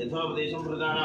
యథోపదేశం ప్రధాన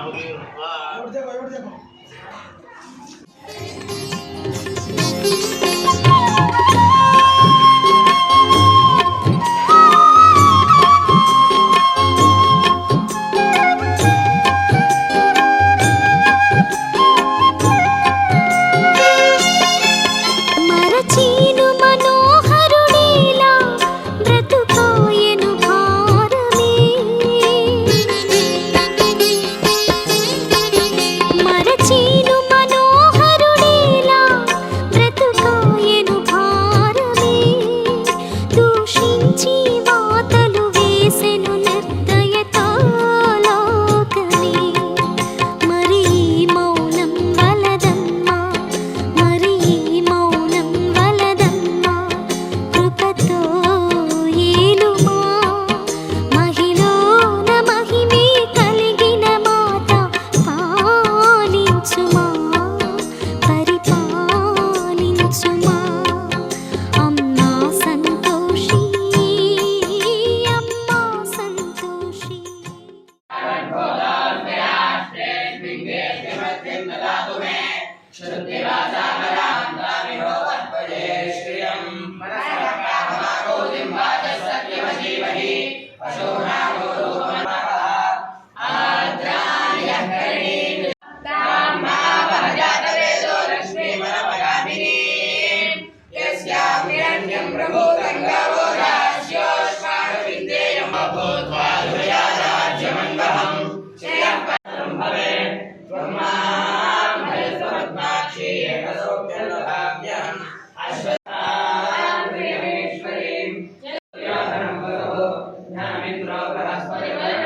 Amen.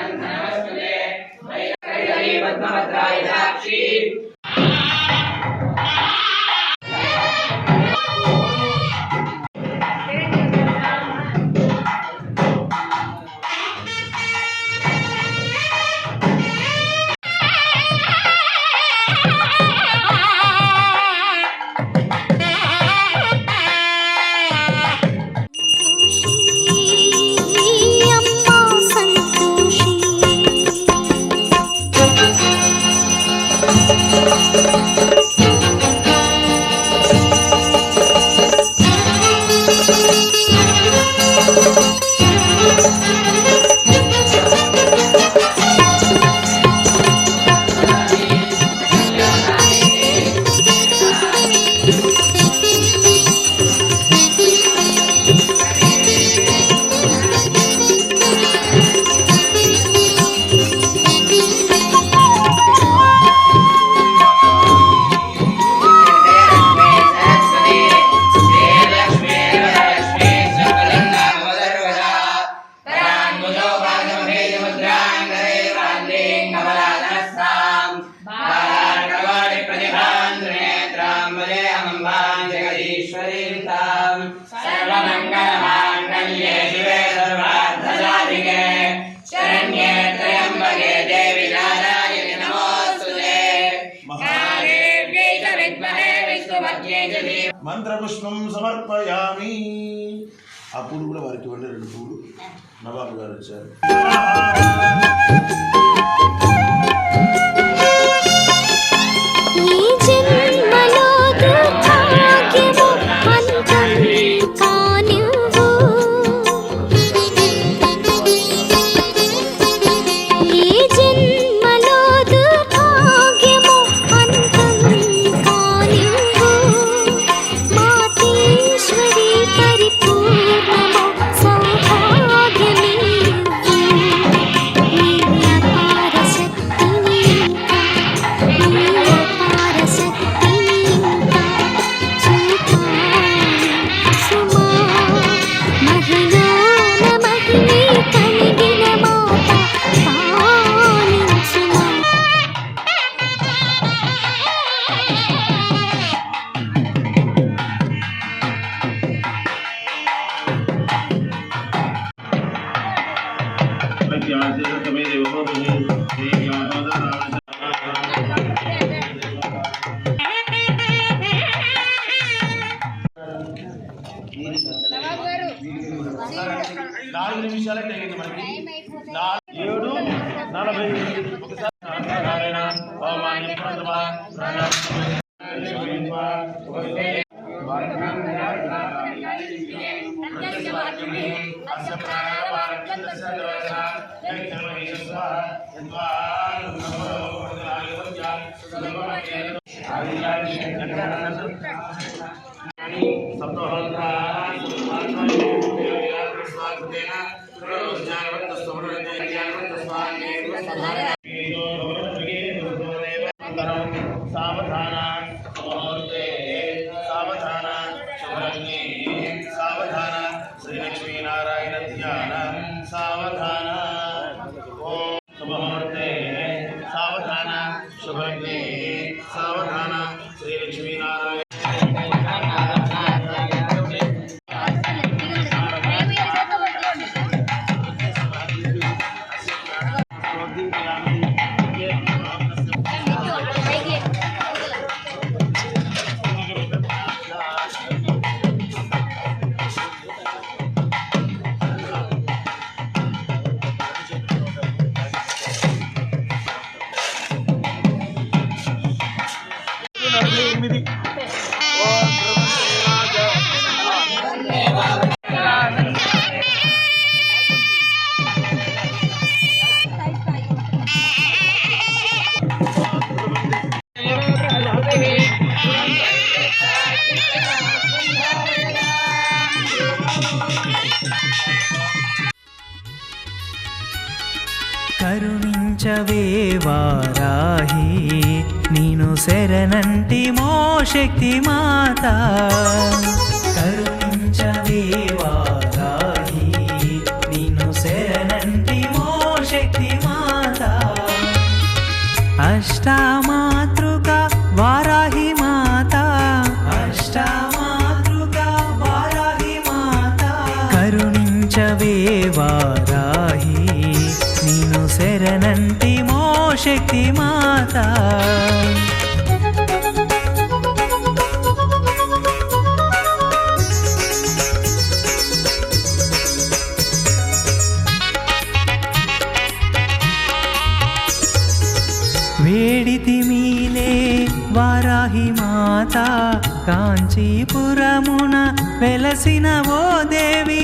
మంత్రపుష్పం సమర్పయామి. ఆ పూలు కూడా వారికి ఇవ్వండి రెండు పూలు. నవాబు గారు వచ్చారు Bye. 三不贪啊 शक्ति माता। వారాహి మాతా కాంచీపురమున వెలసిన ఓ దేవి.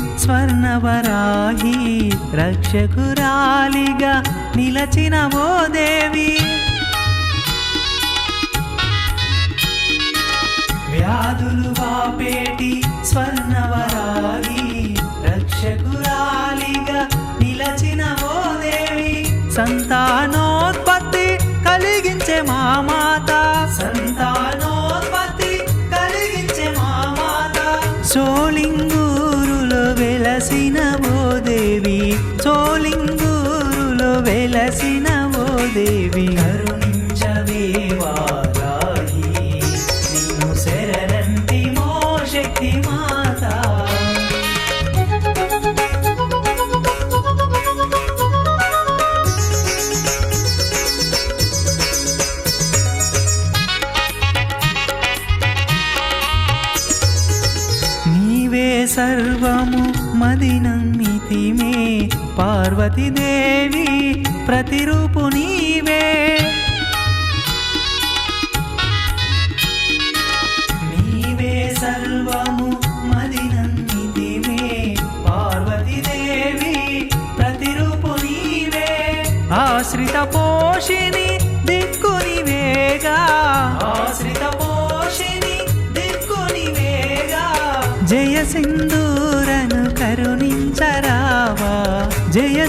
స్వర్ణవరాహి రక్షకురాలిగా నిలచిన దేవి. వ్యాధులు వాపేటి స్వర్ణవరాహి రక్షకురాలిగా నిలచిన దేవి. సంతానోత్పత్తి కలిగించే మా మాత. సంతానోత్పత్తి కలిగించే మా మాత. సోలింగు దేవి కరుణించవేవా పార్వతీదేవి ప్రతిరూపు నీవే. నీవే సర్వము మదినందితివే. పార్వతీదేవి ప్రతిరూపు నీవే. ఆశ్రిత పోషిణి దిక్కునివేగా ఆశ్రిత పోషిణి జయ సింధు జయ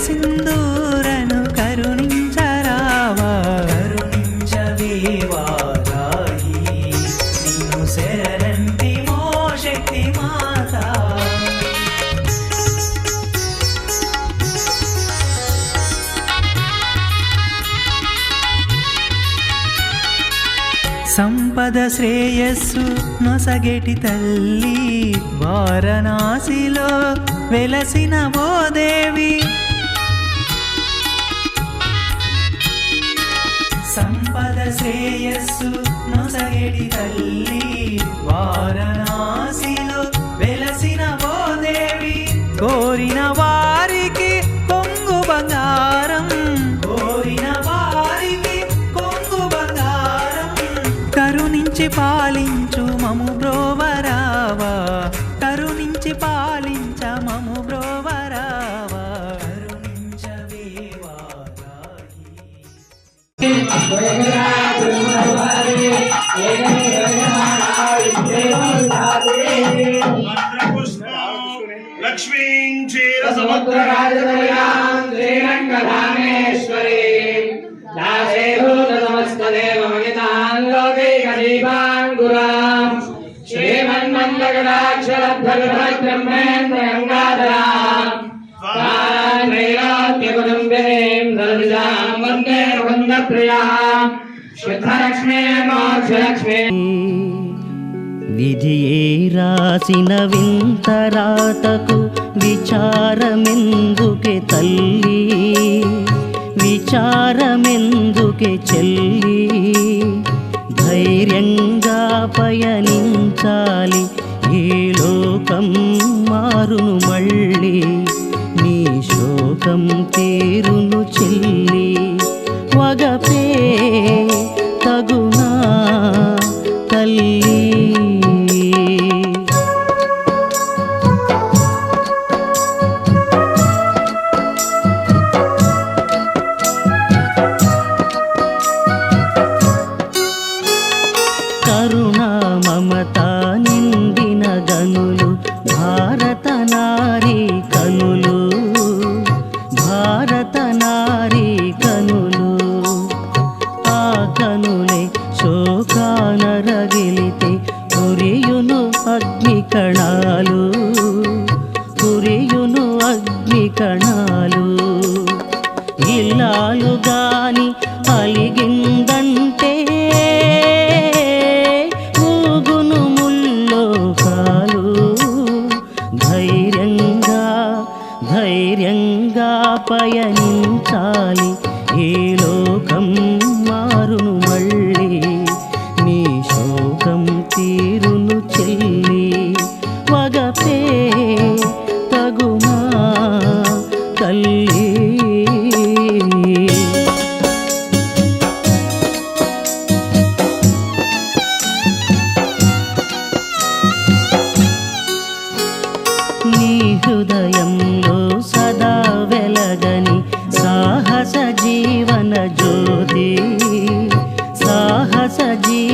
సంపద శ్రేయస్సు నొసగెటి తల్లి వారణాసిలో వెలసిన ఓ దేవి. సంపద శ్రేయస్సు నొసగెటి తల్లి వారణాసిలో వెలసిన ఓ దేవి. కోరిన వారికి కొంగు బంగారం పాలించు మము బ్రోవరావా. కరుణించి పాలించ మము బ్రోవరావా. కరుణించవేవా రాయి. లక్ష్మీం క్షీర సముద్రరాజదయాం శ్రీరంగధామేశ్వరీం విధియే రాసిన వింత రాతకు విచారమెందుకే తల్లి? విచారమెందుకే చెల్లి? ధైర్యంగా పయనించాలి ఈ లోకం మారును మళ్ళీ. నీ శోకం తీరును చెల్లి. వగపే శోకాన రగిలితే కురియును అగ్ని కణాలు. కురియును అగ్ని కణాలు. ఇల్లాలు గాని అలి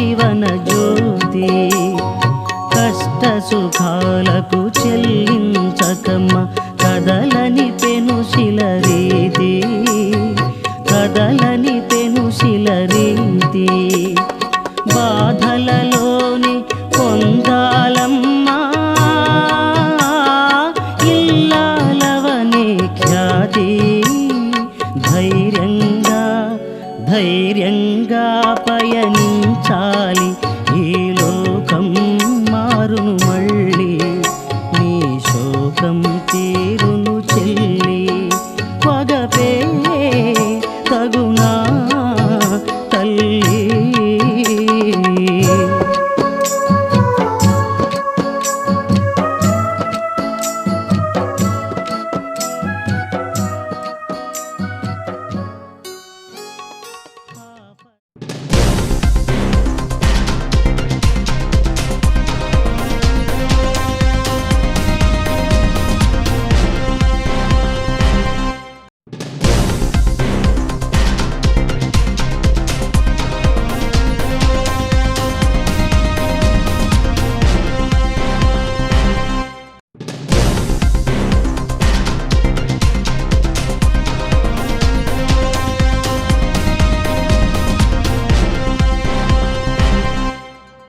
జీవన జ్యోతి కష్ట సుఖాలకు చెల్లించకమ్మ కదలని పెనుశిల రీతి కదలని